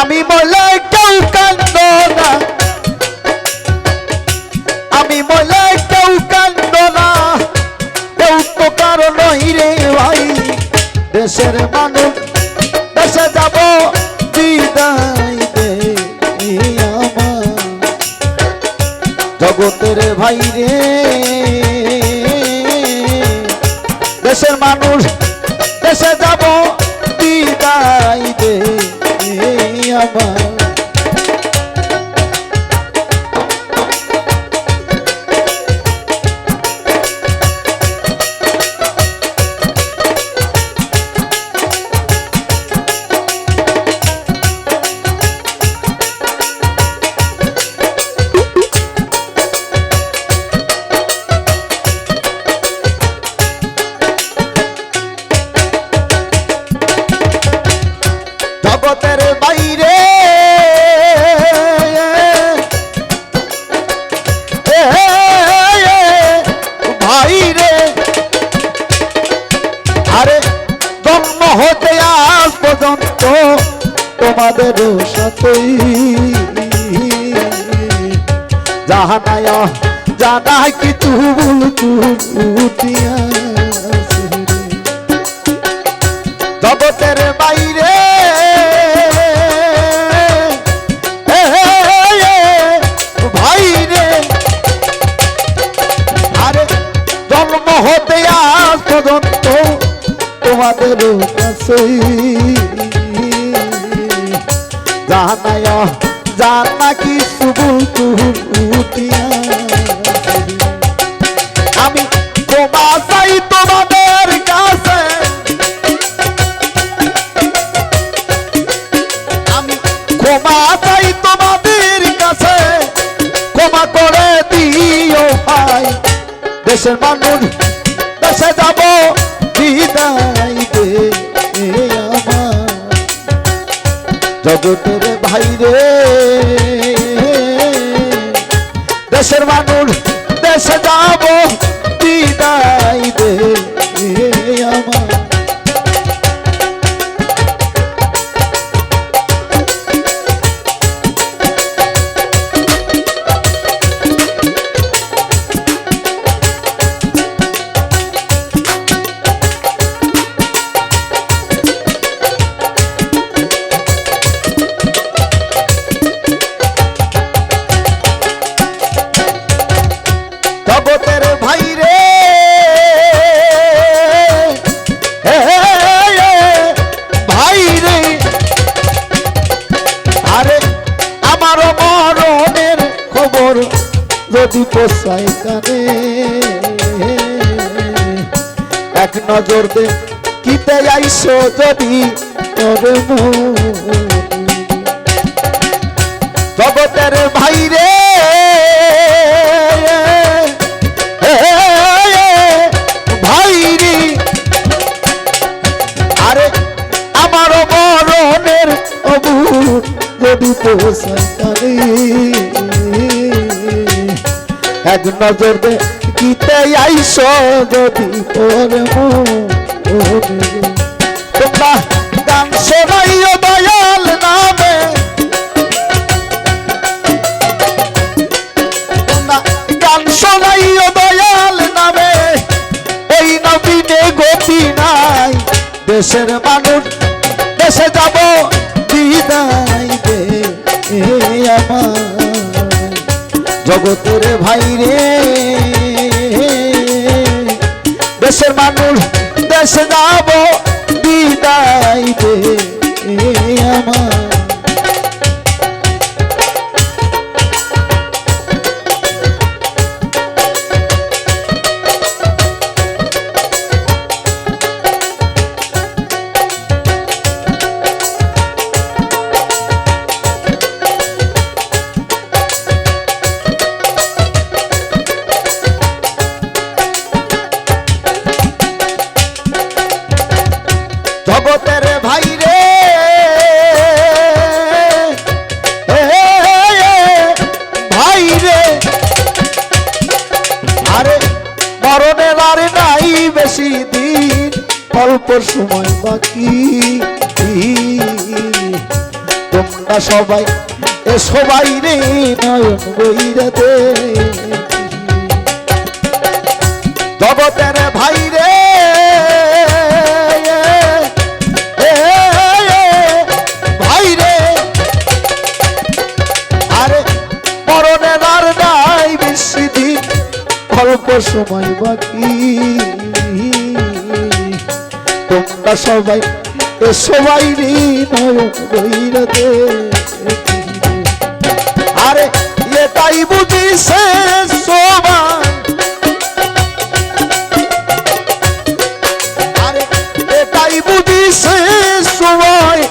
আমি বলে কেউ কান্দ না। আমি বলে কেউ কান্দ না। কেউ তো কারও রে ভাই। দেশের মানুষ, দেশে যাব বিদায় দে জগতের ভাই রে দেশের মানুষ তোমাদের সাথেই। জাহানায় জানা কিছু ভুল চুটিয়া জগতের বাইরে। এ, এ, ভাই রে আরে জন্ম হতে আজ পর্যন্ত তোমাদের কাছেই। জানায় জানা কি সুবুল আমি তোমা চাই তোমাদের কাছে। আমি ক্ষমা তোমাদের কাছে। ক্ষমা করে দিও ভাই। দেশের মানুষ, দেশে যাব। খবর যদি পোষায় কানে এক নজর দে কিতে আইসো যদি তোর জগতের ভাই রে আরে আমার মরণের যদি তো সন্তানি এক নজর দে গীতে আইস যদি তোমরা গান শোনাইও দয়াল নামে। গান শোনাইও দয়াল নামে। এই নবীনে গতি নাই। দেশের মানুষ, দেশে যাব জগতের ভাই রে দেশের মানুষ দেশে যাব বিদায় আরে মরণের আর নাই বেশি দিন অল্প সময় বাকি তোমরা সবাই এ সবাই রে নয়ন বইরাতে জগতের অল্প সময় বাকি। তোমরা সবাই সবাই রে আরে, এটাই বুঝি শেষ সময়। আরে, এটাই বুঝি শেষ সময়।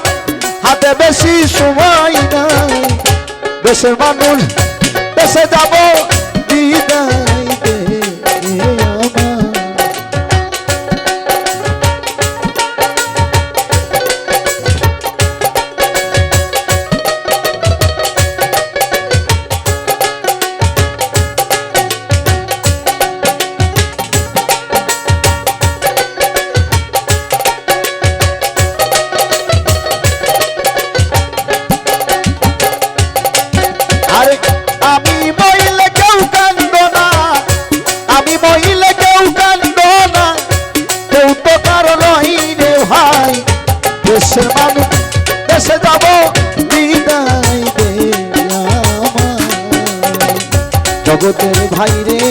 হাতে বেশি সময় নাই। দেশের মানুষ দেশে যাব। দেশের মানুষ দেশে যাব বিদায় দে জগতের ভাই রে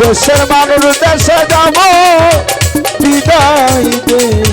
দেশের মানুষ দেশে যাব বিদায় দে